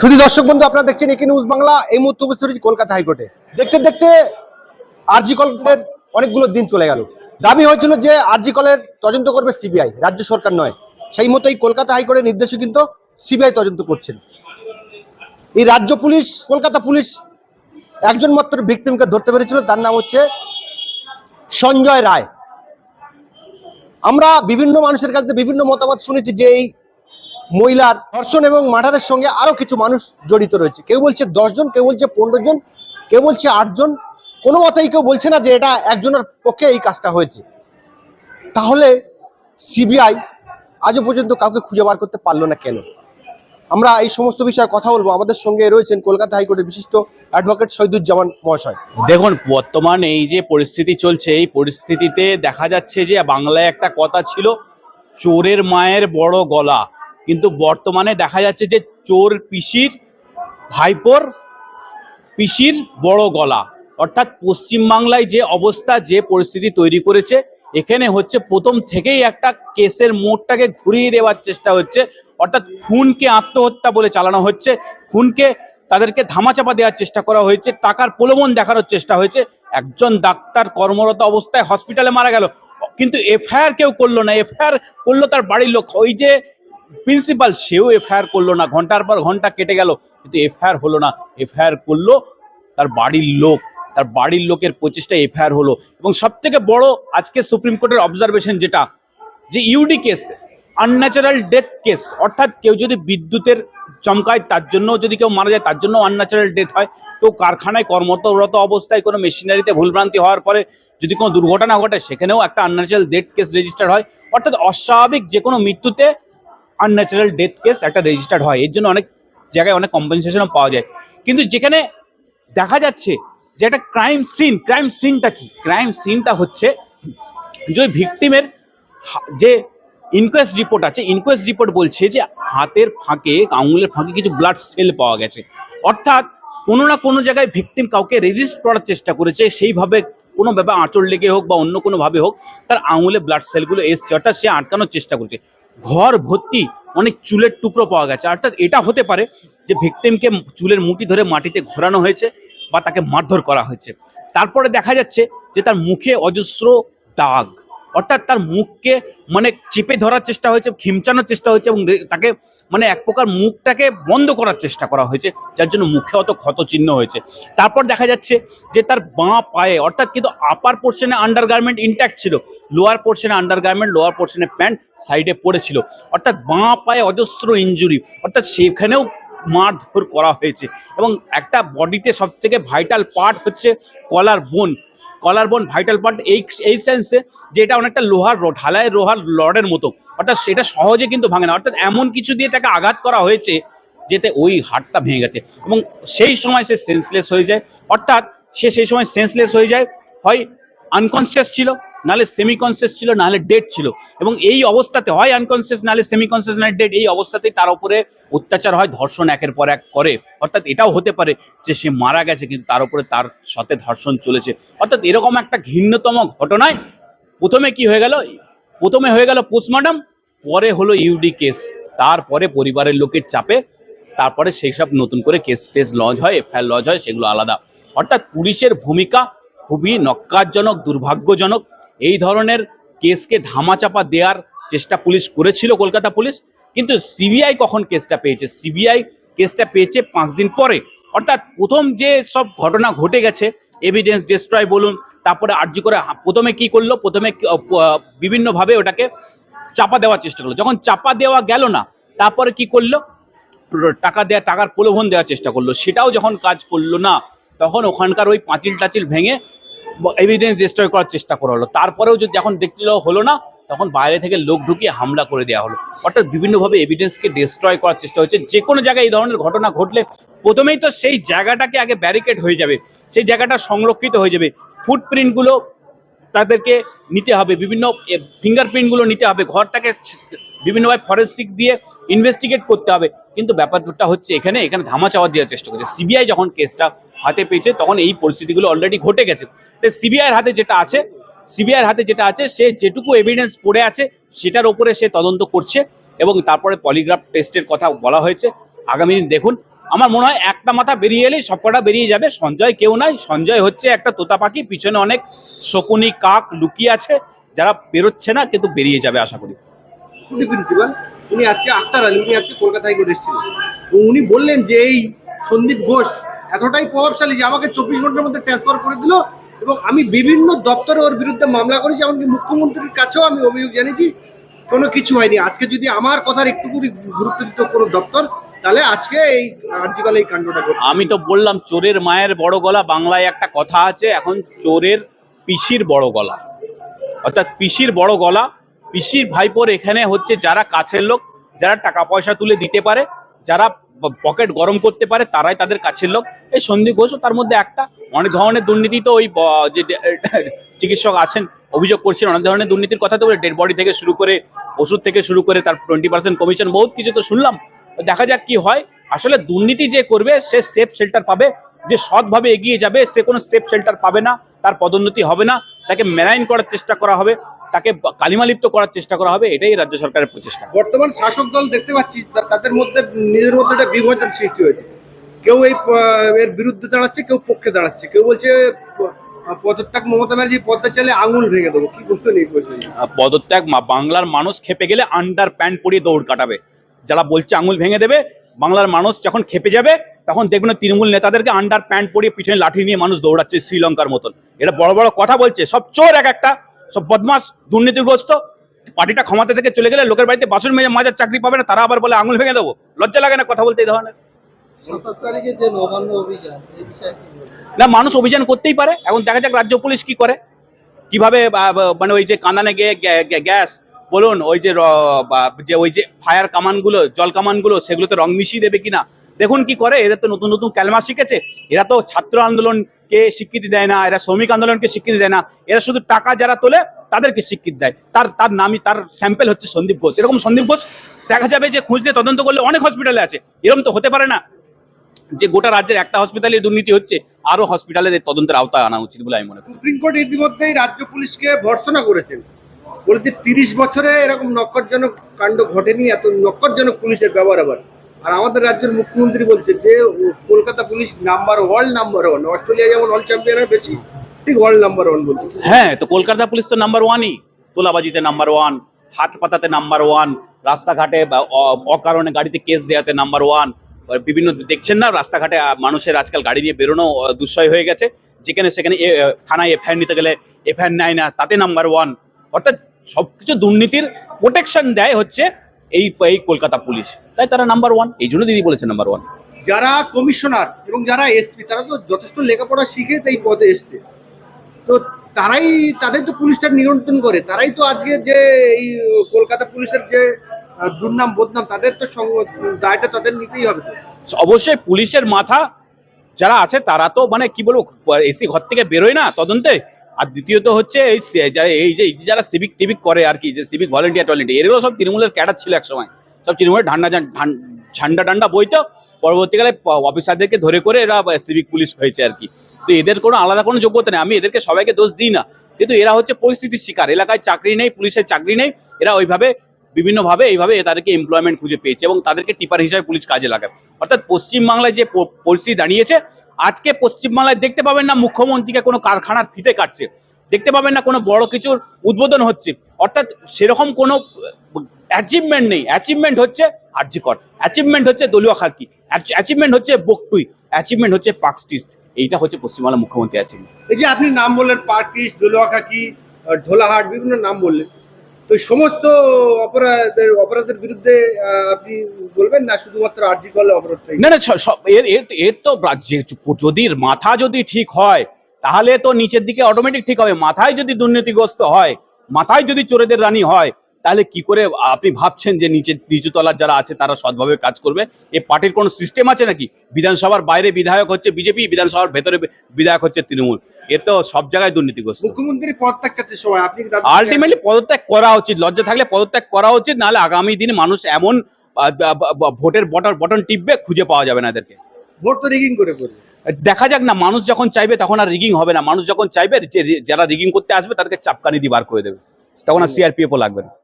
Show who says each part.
Speaker 1: শুধু দর্শক বন্ধু, আপনারা দেখছেন একে নিউজ বাংলা। এই মুহূর্তে উপস্থিত কলকাতা হাইকোর্টে। দেখতে দেখতে আরজি কলের অনেকগুলো দিন চলে গেল। দাবি হয়েছিল যে আরজি কলের তদন্ত করবে সিবিআই রাজ্য সরকার নয়। সেই মতোই কলকাতা হাইকোর্টের নির্দেশে কিন্তু সিবিআই তদন্ত করছেন। এই রাজ্য পুলিশ, কলকাতা পুলিশ একজন মাত্র ভিকটিমকে ধরতে পেরেছিল, তার নাম হচ্ছে সঞ্জয় রায়। আমরা বিভিন্ন মানুষের কাছে বিভিন্ন মতামত শুনেছি যে এই মহিলার ধর্ষণ এবং মার্ডারের সঙ্গে আরও কিছু মানুষ জড়িত রয়েছে। কেউ বলছে জন, কেউ বলছে পনেরো জন, কেউ বলছে আটজন কোনো মতেই কেউ বলছে না যে এটা একজনের পক্ষে এই কাজটা হয়েছে। তাহলে সিবিআই আজও পর্যন্ত কাউকে খুঁজে বার করতে পারল না কেন? আমরা এই সমস্ত বিষয়ে কথা বলব। আমাদের সঙ্গে রয়েছেন কলকাতা হাইকোর্টের বিশিষ্ট অ্যাডভোকেট শহীদুজ্জামান মহাশয়।
Speaker 2: দেখুন, বর্তমান এই যে পরিস্থিতি চলছে, এই পরিস্থিতিতে দেখা যাচ্ছে যে বাংলায় একটা কথা ছিল, চোরের মায়ের বড় গলা। কিন্তু বর্তমানে দেখা যাচ্ছে যে চোর পিসির ভাইপোর পিসির বড় গলা। অর্থাৎ পশ্চিমবাংলায় যে অবস্থা, যে পরিস্থিতি তৈরি করেছে, এখানে হচ্ছে প্রথম থেকেই একটা কেসের মোড়টাকে ঘুরিয়ে দেওয়ার চেষ্টা হচ্ছে। অর্থাৎ খুনকে আত্মহত্যা বলে চালানো হচ্ছে। খুনকে তাদেরকে ধামাচাপা দেওয়ার চেষ্টা করা হয়েছে। টাকার প্রলোভন দেখানোর চেষ্টা হয়েছে। একজন ডাক্তার কর্মরত অবস্থায় হসপিটালে মারা গেল। কিন্তু এফআইআর কেউ করল না। এফআইআর করল তার বাড়ির লোক। ওই যে প্রিন্সিপাল সেও এফআইআর করল না, ঘণ্টার পর ঘণ্টা কেটে গেল, কিন্তু এফআইআর হলো না। এফআইআর করল, তার বাড়ির লোক, তার বাড়ির লোকের প্রচেষ্টা এফআইআর হলো। এবং সব থেকে বড় আজকে সুপ্রিম কোর্টের অবজারভেশন যেটা, যে UD case unnatural death case অর্থাৎ কেউ যদি বিদ্যুতের চমকায়, তার জন্য যদি কেউ মারা যায়, তার জন্য আনন্যাচারাল ডেথ হয়। কেউ কারখানায় কর্মরত অবস্থায় কোনো মেশিনারিতে ভুলভ্রান্তি হওয়ার পরে যদি কোনো দুর্ঘটনা ঘটে, সেখানেও একটা আনন্যাচারাল ডেথ কেস রেজিস্টার হয়। অর্থাৎ অস্বাভাবিক যে কোনো মৃত্যুতে আনন্যাচারাল ডেথ কেস একটা রেজিস্টার্ড হয়। এর জন্য অনেক জায়গায় অনেক কম্পেনসেশনও পাওয়া যায়। কিন্তু যেখানে দেখা যাচ্ছে যে একটা ক্রাইম সিন ক্রাইম সিনটা কি? ক্রাইম সিনটা হচ্ছে যে ভিকটিমের যে ইনকোয়েস্ট রিপোর্ট আছে ইনকোয়েস্ট রিপোর্ট বলছে যে হাতের ফাঁকে, আঙুলের ফাঁকে কিছু ব্লাড সেল পাওয়া গেছে। অর্থাৎ কোনো না কোনো জায়গায় ভিকটিম কাউকে রেজিস্ট করার চেষ্টা করেছে, সেইভাবে কোনো ব্যাপার আঁচড় লেগে হোক বা অন্য কোনোভাবে হোক, তার আঙুলে ব্লাড সেলগুলো এসছে, অর্থাৎ সে আটকানোর চেষ্টা করছে। ঘর ভর্তি অনেক চুলের টুকরো পাওয়া গেছে। অর্থাৎ এটা হতে পারে যে ভিক্টিমকে চুলের মুটি ধরে মাটিতে ঘোরানো হয়েছে বা তাকে মারধর করা হয়েছে। তারপরে দেখা যাচ্ছে যে তার মুখে অজস্র দাগ। অর্থাৎ তার মুখকে মানে চেপে ধরার চেষ্টা হয়েছে, খিমচানোর চেষ্টা হয়েছে এবং তাকে মানে এক প্রকার মুখটাকে বন্ধ করার চেষ্টা করা হয়েছে, যার জন্য মুখে অত ক্ষত চিহ্ন হয়েছে। তারপর দেখা যাচ্ছে যে তার বাঁ পায়ে, অর্থাৎ কিন্তু আপার পোর্শনে আন্ডারগার্মেন্ট ইন্ট্যাক্ট ছিল লোয়ার পোর্শনে আন্ডারগার্মেন্ট লোয়ার পোর্শনে প্যান্ট সাইডে পড়েছিল। অর্থাৎ বাঁ পায়ে অজস্র ইঞ্জুরি অর্থাৎ সেখানেও মারধর করা হয়েছে এবং একটা বডিতে সব থেকে ভাইটাল পার্ট হচ্ছে কলার বোন কলার বোন ভাইটাল পার্ট এই এই সেন্সে যে এটা অনেকটা লোহার রড ঢালাই লোহার লড়ের মতো। অর্থাৎ সেটা সহজে কিন্তু ভাঙে না। অর্থাৎ এমন কিছু দিয়ে তাকে আঘাত করা হয়েছে যেতে ওই হাড়টা ভেঙে গেছে। এবং সেই সময় সে সেন্সলেস হয়ে যায়। অর্থাৎ সে সেই সময় সেন্সলেস হয়ে যায়। হয় আনকনসিয়াস ছিল। নাহলে সেমি কনসিয়াস ছিল নাহলে ডেড ছিল। এবং এই অবস্থাতে হয় আনকনসিয়াস নাহলে সেমি কনসিয়াস নাহলে ডেড এই অবস্থাতেই তার উপরে অত্যাচার হয়, ধর্ষণ একের পর এক করে। অর্থাৎ এটাও হতে পারে যে সে মারা গেছে, কিন্তু তার উপরে তার সাথে ধর্ষণ চলেছে। অর্থাৎ এরকম একটা ঘৃণ্যতম ঘটনায় প্রথমে কি হয়ে গেল? প্রথমে হয়ে গেল পোস্টমর্টম পরে হলো ইউডি কেস তারপরে পরিবারের লোকের চাপে, তারপরে সেই সব নতুন করে কেস টেস লজ হয়, এফআইআর লজ হয়, সেগুলো আলাদা। অর্থাৎ পুলিশের ভূমিকা খুবই নক্কারজনক, দুর্ভাগ্যজনক। এই ধরনের কেসকে ধামাচাপা দেওয়ার চেষ্টা পুলিশ করেছিল কলকাতা পুলিশ, কিন্তু সিবিআই কখন কেসটা পেয়েছে? সিবিআই কেসটা পেয়েছে পাঁচ দিন পরে। অর্থাৎ প্রথম যে সব ঘটনা ঘটে গেছে এভিডেন্স ডিস্ট্রয় বলুন, তারপরে আর্জি করে প্রথমে কি করল? প্রথমে বিভিন্নভাবে ওটাকে চাপা দেওয়ার চেষ্টা করল। যখন চাপা দেওয়া গেল না, তারপরে কি করল? টাকা দেওয়া টাকার প্রলোভন দেওয়ার চেষ্টা করল। সেটাও যখন কাজ করল না, তখন ওখানকার ওই পাঁচিল টাচিল ভেঙে এভিডেন্স ডিস্ট্রয় করার চেষ্টা করা হলো। তারপরেও যদি যখন দেখতে হলো না, তখন বাইরে থেকে লোক ঢুকিয়ে হামলা করে দেওয়া হলো। অর্থাৎ বিভিন্নভাবে এভিডেন্সকে ডিস্ট্রয় করার চেষ্টা হচ্ছে। যে কোনো জায়গায় এই ধরনের ঘটনা ঘটলে প্রথমেই তো সেই জায়গাটাকে আগে ব্যারিকেড হয়ে যাবে। সেই জায়গাটা সংরক্ষিত হয়ে যাবে। ফুটপ্রিন্টগুলো তাদেরকে নিতে হবে। বিভিন্ন ফিঙ্গারপ্রিন্টগুলো নিতে হবে। ঘরটাকে বিভিন্নভাবে ফরেস্টিক দিয়ে ইনভেস্টিগেট করতে হবে। কিন্তু ব্যাপারটা হচ্ছে এখানে এখানে ধামা চাওয়া দেওয়ার চেষ্টা করছে। সিবিআই যখন কেসটা হাতে পেয়েছে, তখন এই পরিস্থিতিগুলো অলরেডি ঘটে গেছে। তাই সিবিআইয়ের হাতে যেটা আছে সিবিআইয়ের হাতে যেটা আছে, সে যেটুকু এভিডেন্স পড়ে আছে, সেটার ওপরে সে তদন্ত করছে এবং তারপরে পলিগ্রাফ টেস্টের কথা বলা হয়েছে। আগামী দিন দেখুন। আমার মনে হয় একটা মাথা বেরিয়ে এলেই সবকটা বেরিয়ে যাবে। সঞ্জয় কেউ নাই। সঞ্জয় হচ্ছে একটা তোতা পাখি পিছনে অনেক শকুনি, কাক লুকিয়ে আছে। যারা বেরোচ্ছে না, কিন্তু বেরিয়ে যাবে, আশা করি।
Speaker 1: প্রিন্সিপাল উনি আজকে আক্তার আলী, উনি আজকে কলকাতা হাইকোর্টে এসেছিলেন। উনি বললেন যে এই সন্দীপ ঘোষ এতটাই প্রভাবশালী যে আমাকে চব্বিশ ঘণ্টার মধ্যে ট্রান্সফার করে দিল এবং আমি বিভিন্ন দপ্তরে ওর বিরুদ্ধে মামলা করেছি, এমনকি মুখ্যমন্ত্রীর কাছেও আমি অভিযোগ জানিয়েছি। কোনো কিছু হয়নি। আজকে যদি আমার কথার একটু গুরুত্ব দিত কোনো দপ্তর, তাহলে আজকে এই আর্জিকাল এই কাণ্ডটা
Speaker 2: আমি তো বললাম, চোরের মায়ের বড় গলা, বাংলায় একটা কথা আছে, এখন চোরের পিসির বড় গলা। অর্থাৎ পিসির বড় গলা পিসির ভাইপোর এখানে হচ্ছে যারা কাছের লোক, যারা টাকা পয়সা তুলে দিতে পারে, যারা পকেট গরম করতে পারে, তারাই তাদের কাছের লোক। এই সন্দীপ ঘোষও তার মধ্যে একটা অনেক ধরনের দুর্নীতি তো ওই যে চিকিৎসক আছেন, অভিযোগ করছেন, অনেক ধরনের দুর্নীতির কথা তো ডেড বডি থেকে শুরু করে, ওষুধ থেকে শুরু করে তার টোয়েন্টি পার্সেন্ট কমিশন বহুত কিছু তো শুনলাম। দেখা যাক কি হয়। আসলে দুর্নীতি যে করবে, সে সেফ শেল্টার পাবে। যে সৎভাবে এগিয়ে যাবে, সে কোনো সেফ শেল্টার পাবে না, তার পদোন্নতি হবে না। তাকে মেলাইন করার চেষ্টা করা হবে। তাকে কালিমালিপ্ত করার চেষ্টা করা হবে এটাই রাজ্য সরকারের প্রচেষ্টা।
Speaker 1: বর্তমান শাসক দল দেখতে পাচ্ছি তাদের মধ্যে নিজের মধ্যে একটা বিভাজন সৃষ্টি হয়েছে। কেউ এই এর বিরুদ্ধে দাঁড়াচ্ছে কেউ পক্ষে দাঁড়াচ্ছে। কেউ বলছে পদত্যাগ মমতা ব্যানার্জি চালে আঙুল ভেঙে দেবো। কি নেই
Speaker 2: পদত্যাগ বাংলার মানুষ খেপে গেলে আন্ডার প্যান্ট পরিয়ে দৌড় কাটাবে। যারা বলছে আঙুল ভেঙে দেবে বাংলার মানুষ যখন খেপে যাবে তখন দেখবেন তৃণমূল নেতাদেরকে আন্ডার প্যান্ট পরিয়ে পিছনে লাঠি নিয়ে মানুষ দৌড়াচ্ছে শ্রীলঙ্কার মতন। এটা বড় বড় কথা বলছে সব চোর এক একটা। সব বদমাস দুর্নীতিগ্রস্ত পার্টিটা ক্ষমতা থেকে চলে গেলে লোকের বাড়িতে বাসন মেজে মাজার চাকরি পাবে না তারা আবার বলে আঙুল ভেঙে দেবো। লজ্জা লাগে না কথা বলতে এই ধরনের? না মানুষ অভিযান করতেই পারে। এখন দেখা যাক রাজ্য পুলিশ কি করে। কীভাবে মানে ওই যে কাঁদানে গিয়ে গ্যা- গ্যা- গ্যাস বলুন ওই যে যে ওই যে ফায়ার কামানগুলো জল কামানগুলো সেগুলোতে রং মিশিয়ে দেবে কিনা দেখুন কি করে, এরা তো নতুন নতুন ক্যালমা শিখেছে, এরা তো ছাত্র আন্দোলনকে স্বীকৃতি দেয় না, এরা শ্রমিক আন্দোলনকে স্বীকৃতি দেয় না, এরা শুধু টাকা যারা তোলে তাদেরকে স্বীকৃতি দেয়। তার তার নামই, তার স্যাম্পেল হচ্ছে সন্দীপ ঘোষ। এরকম সন্দীপ ঘোষ দেখা যাবে যে খুঁজলে তদন্ত করলে অনেক হসপিটালে আছে। এরকম তো হতে পারে না যে গোটা রাজ্যের একটা হসপিটালে দুর্নীতি হচ্ছে, আরও হসপিটালে তদন্তের আওতায় আনা উচিত বলে আমি মনে করি।
Speaker 1: সুপ্রিম কোর্ট ইতিমধ্যেই রাজ্য পুলিশকে ভর্সনা করেছেন। বলেছে তিরিশ বছরে এরকম নক্করজনক কাণ্ড ঘটেনি, এত নক্করজনক পুলিশের ব্যবহার আবার। আর আমাদের রাজ্যের মুখ্যমন্ত্রী বলছে যে Kolkata police number world number one. Australia যেমন অল চ্যাম্পিয়নের বেশি। ঠিক ওয়ার্ল্ড নাম্বার ওয়ান বলছে।
Speaker 2: হ্যাঁ তো কলকাতা পুলিশ তো নাম্বার ওয়ানই তোলাবাজিতে নাম্বার ওয়ান হাত পাতাতে নাম্বার ওয়ান রাস্তাঘাটে অকারণে গাড়িতে কেস দেওয়াতে নাম্বার ওয়ান বিভিন্ন, দেখছেন না, রাস্তাঘাটে মানুষের আজকাল গাড়ি নিয়ে বেরোনো দুঃসয় হয়ে গেছে। যেখানে সেখানে থানায় এফআইআর নিতে গেলে এফআইআর নেয় না, তাতে নাম্বার ওয়ান অর্থাৎ সবকিছু দুর্নীতির প্রোটেকশন দেয় হচ্ছে এই এই কলকাতা পুলিশ। তাই তারা নাম্বার ওয়ান এই জন্য দিদি বলেছে নাম্বার ওয়ান
Speaker 1: যারা কমিশনার এবং যারা এসপি তারা তো যথেষ্ট লেখাপড়া শিখে এই পদে এসছে। তো তারাই তাদের তো পুলিশটা নিয়ন্ত্রণ করে। তারাই তো আজকে যে এই কলকাতা পুলিশের যে দুর্নাম বদনাম তাদের তো দায়টা তাদের নিতেই হবে
Speaker 2: অবশ্যই পুলিশের মাথা যারা আছে তারা তো মানে কি বলব এসি ঘর থেকে বেরোয় না তদন্তে। আর দ্বিতীয়ত হচ্ছে এই যারা এই যে যারা সিভিক টিভিক করে আর কি, যে সিভিক ভলেন্টিয়ার টলেন্টিয়ার, এগুলো সব তৃণমূলের ক্যাডার ছিল এক সময় সব তৃণমূলের ঠান্ডা ঝান্ডা টান্ডা বইতো, পরবর্তীকালে অফিসারদেরকে ধরে করে এরা সিভিক পুলিশ হয়েছে আর কি। তো এদের কোনো আলাদা কোনো যোগ্যতা নেই, আমি এদেরকে সবাইকে দোষ দিই না। কিন্তু এরা হচ্ছে পরিস্থিতির শিকার, এলাকায় চাকরি নেই, পুলিশের চাকরি নেই, এরা ওইভাবে বিভিন্নভাবে এইভাবে তাদেরকে এমপ্লয়মেন্ট খুঁজে পেয়েছে এবং তাদেরকে টিপার হিসাবে পুলিশ কাজে লাগায় অর্থাৎ পশ্চিমবাংলায় যে পরিস্থিতি দাঁড়িয়েছে, আজকে পশ্চিমবাংলায় দেখতে পাবেন না মুখ্যমন্ত্রীকে কোনো কারখানার ফিতে কাটছে, দেখতে পাবেন না কোনো বড় কিছুর উদ্বোধন হচ্ছে। অর্থাৎ সেরকম কোনো অ্যাচিভমেন্ট নেই। অ্যাচিভমেন্ট হচ্ছে আর্যিকর অ্যাচিভমেন্ট হচ্ছে দলীয় খারকি অ্যাচিভমেন্ট হচ্ছে বকটুই অ্যাচিভমেন্ট হচ্ছে পাকস্টিস্ট এইটা হচ্ছে পশ্চিমবাংলা মুখ্যমন্ত্রী অ্যাচিভমেন্ট
Speaker 1: এই যে আপনি নাম বললেন পার্কিস দোলোয়াকাকি ঢোলাহাট, বিভিন্ন নাম বললেন। তো সমস্ত অপরাধের অপরাধের বিরুদ্ধে আপনি বলবেন না শুধুমাত্র আর্জি করলে অপরাধ
Speaker 2: না না এর, এর- তো যদি মাথা যদি ঠিক হয়, তাহলে তো নিচের দিকে অটোমেটিক ঠিক হবে। মাথায় যদি দুর্নীতিগ্রস্ত হয়, মাথায় যদি চোরেদের রানী হয়, তাহলে কি করে আপনি ভাবছেন যে নিচে নিচুতলার যারা আছে, তারা সৎভাবে কাজ করবে? এ পার্টির কোনো সিস্টেম আছে নাকি? বিধানসভার বাইরে বিধায়ক হচ্ছে বিজেপি, বিধানসভার ভেতরে বিধায়ক হচ্ছে তৃণমূল। এ তো সব জায়গায় দুর্নীতিগ্রস্ত।
Speaker 1: মুখ্যমন্ত্রী পদত্যাগ চাচ্ছে সবাই আপনি
Speaker 2: আলটিমেটলি পদত্যাগ করা উচিত লজ্জা থাকলে পদত্যাগ করা উচিত নাহলে আগামী দিনে মানুষ এমন ভোটের বটন বটন টিপবে খুঁজে পাওয়া যাবে না এদেরকে।
Speaker 1: ভোট তো রিগিং করে করবে।
Speaker 2: দেখা যাক না মানুষ যখন চাইবে তখন আর রিগিং হবে না। মানুষ যখন চাইবে যারা রিগিং করতে আসবে তাদেরকে চাপকানি দিয়ে বার করে দেবে। তখন আর সিআরপিএফও লাগবে না।